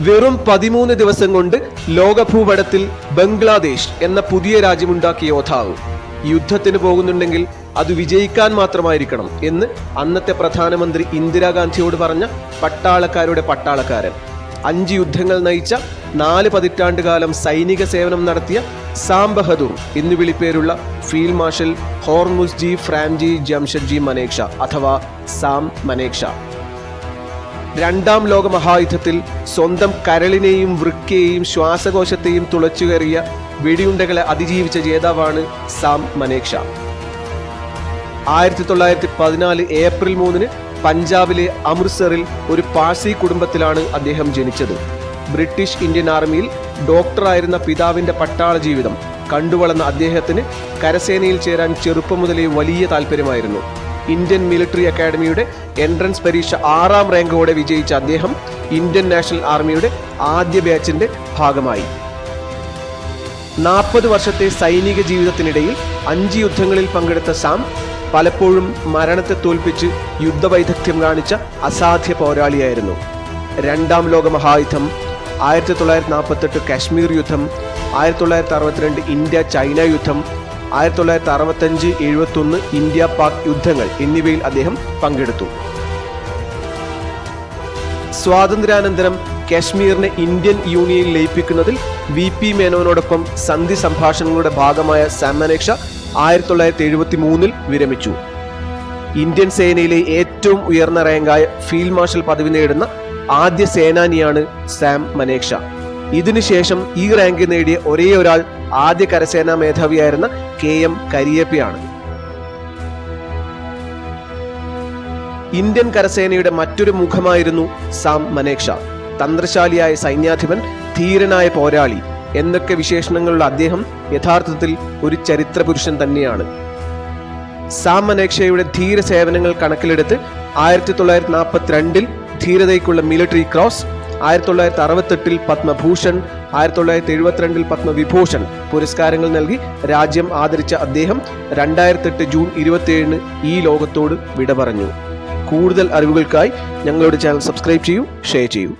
വെറും പതിമൂന്ന് ദിവസം കൊണ്ട് ലോകഭൂപടത്തിൽ ബംഗ്ലാദേശ് എന്ന പുതിയ രാജ്യമുണ്ടാക്കിയ യോദ്ധാവ്. യുദ്ധത്തിന് പോകുന്നുണ്ടെങ്കിൽ അത് വിജയിക്കാൻ മാത്രമായിരിക്കണം എന്ന് അന്നത്തെ പ്രധാനമന്ത്രി ഇന്ദിരാഗാന്ധിയോട് പറഞ്ഞ പട്ടാളക്കാരുടെ പട്ടാളക്കാരൻ. അഞ്ച് യുദ്ധങ്ങൾ നയിച്ച നാല് പതിറ്റാണ്ട് കാലം സൈനിക സേവനം നടത്തിയ സാം ബഹദൂർ എന്നു വിളിപ്പേരുള്ള ഫീൽഡ് മാർഷൽ ഹോർമുസ്ജി ഫ്രാംജി ജംഷഡ്ജി മനേക്ഷ അഥവാ സാം മനേക്ഷ. രണ്ടാം ലോക മഹായുദ്ധത്തിൽ സ്വന്തം കരളിനെയും വൃക്കയെയും ശ്വാസകോശത്തെയും തുളച്ചുകയറിയ വെടിയുണ്ടകളെ അതിജീവിച്ച ജേതാവാണ് സാം മനേക്ഷ. ആയിരത്തി തൊള്ളായിരത്തി പതിനാല് ഏപ്രിൽ മൂന്നിന് പഞ്ചാബിലെ അമൃത്സറിൽ ഒരു പാഴ്സി കുടുംബത്തിലാണ് അദ്ദേഹം ജനിച്ചത്. ബ്രിട്ടീഷ് ഇന്ത്യൻ ആർമിയിൽ ഡോക്ടറായിരുന്ന പിതാവിന്റെ പട്ടാള ജീവിതം കണ്ടുവളർന്ന അദ്ദേഹത്തിന് കരസേനയിൽ ചേരാൻ ചെറുപ്പം മുതലേ വലിയ താല്പര്യമായിരുന്നു. ഇന്ത്യൻ മിലിറ്ററി അക്കാദമിയുടെ എൻട്രൻസ് പരീക്ഷ ആറാം റാങ്കോടെ വിജയിച്ച അദ്ദേഹം ഇന്ത്യൻ നാഷണൽ ആർമിയുടെ ആദ്യ ബാച്ചിന്റെ ഭാഗമായി. നാൽപ്പത് വർഷത്തെ സൈനിക ജീവിതത്തിനിടയിൽ അഞ്ച് യുദ്ധങ്ങളിൽ പങ്കെടുത്ത സാം പലപ്പോഴും മരണത്തെ തോൽപ്പിച്ച് യുദ്ധവൈദഗ്ധ്യം കാണിച്ച അസാധ്യ പോരാളിയായിരുന്നു. രണ്ടാം ലോക മഹായുദ്ധം ആയിരത്തി തൊള്ളായിരത്തി നാൽപ്പത്തെട്ട് കാശ്മീർ യുദ്ധം ആയിരത്തി തൊള്ളായിരത്തി അറുപത്തിരണ്ട് ഇന്ത്യ ചൈന യുദ്ധം ആയിരത്തി തൊള്ളായിരത്തി അറുപത്തഞ്ച് എഴുപത്തൊന്ന് ഇന്ത്യ പാക് യുദ്ധങ്ങൾ എന്നിവയിൽ അദ്ദേഹം പങ്കെടുത്തു. സ്വാതന്ത്ര്യാനന്തരം കാശ്മീരിനെ ഇന്ത്യൻ യൂണിയനിൽ ലയിപ്പിക്കുന്നതിൽ വി പി മേനോനോടൊപ്പം സന്ധി സംഭാഷണങ്ങളുടെ ഭാഗമായ സാമനേക്ഷ ആയിരത്തി തൊള്ളായിരത്തി എഴുപത്തി മൂന്നിൽ വിരമിച്ചു. ഇന്ത്യൻ സേനയിലെ ഏറ്റവും ഉയർന്ന റാങ്കായ ഫീൽഡ് മാർഷൽ പദവി നേടുന്ന ആദ്യ സേനാനിയാണ് സാം മനേക്ഷ. ഇതിനുശേഷം ഈ റാങ്ക് നേടിയ ഒരേ ഒരാൾ ആദ്യ കരസേനാ മേധാവിയായിരുന്ന കെ എം കരിയപ്പയാണ്. ഇന്ത്യൻ കരസേനയുടെ മറ്റൊരു മുഖമായിരുന്നു സാം മനേക്ഷ. തന്ത്രശാലിയായ സൈന്യാധിപൻ ധീരനായ പോരാളി എന്നൊക്കെ വിശേഷണങ്ങളുള്ള അദ്ദേഹം യഥാർത്ഥത്തിൽ ഒരു ചരിത്ര പുരുഷൻ തന്നെയാണ്. സാം മനേക്ഷയുടെ ധീര സേവനങ്ങൾ കണക്കിലെടുത്ത് ആയിരത്തി തൊള്ളായിരത്തി നാൽപ്പത്തിരണ്ടിൽ ധീരതയ്ക്കുള്ള മിലിറ്ററി ക്രോസ് ആയിരത്തി തൊള്ളായിരത്തി അറുപത്തെട്ടിൽ പത്മഭൂഷൺ ആയിരത്തി തൊള്ളായിരത്തി എഴുപത്തിരണ്ടിൽ പത്മവിഭൂഷൺ പുരസ്കാരങ്ങൾ നൽകി രാജ്യം ആദരിച്ച അദ്ദേഹം രണ്ടായിരത്തെട്ട് ജൂൺ ഇരുപത്തിയേഴിന് ഈ ലോകത്തോട് വിട പറഞ്ഞു കൂടുതൽ അറിവുകൾക്കായി ഞങ്ങളുടെ ചാനൽ സബ്സ്ക്രൈബ് ചെയ്യൂ ഷെയർ ചെയ്യൂ.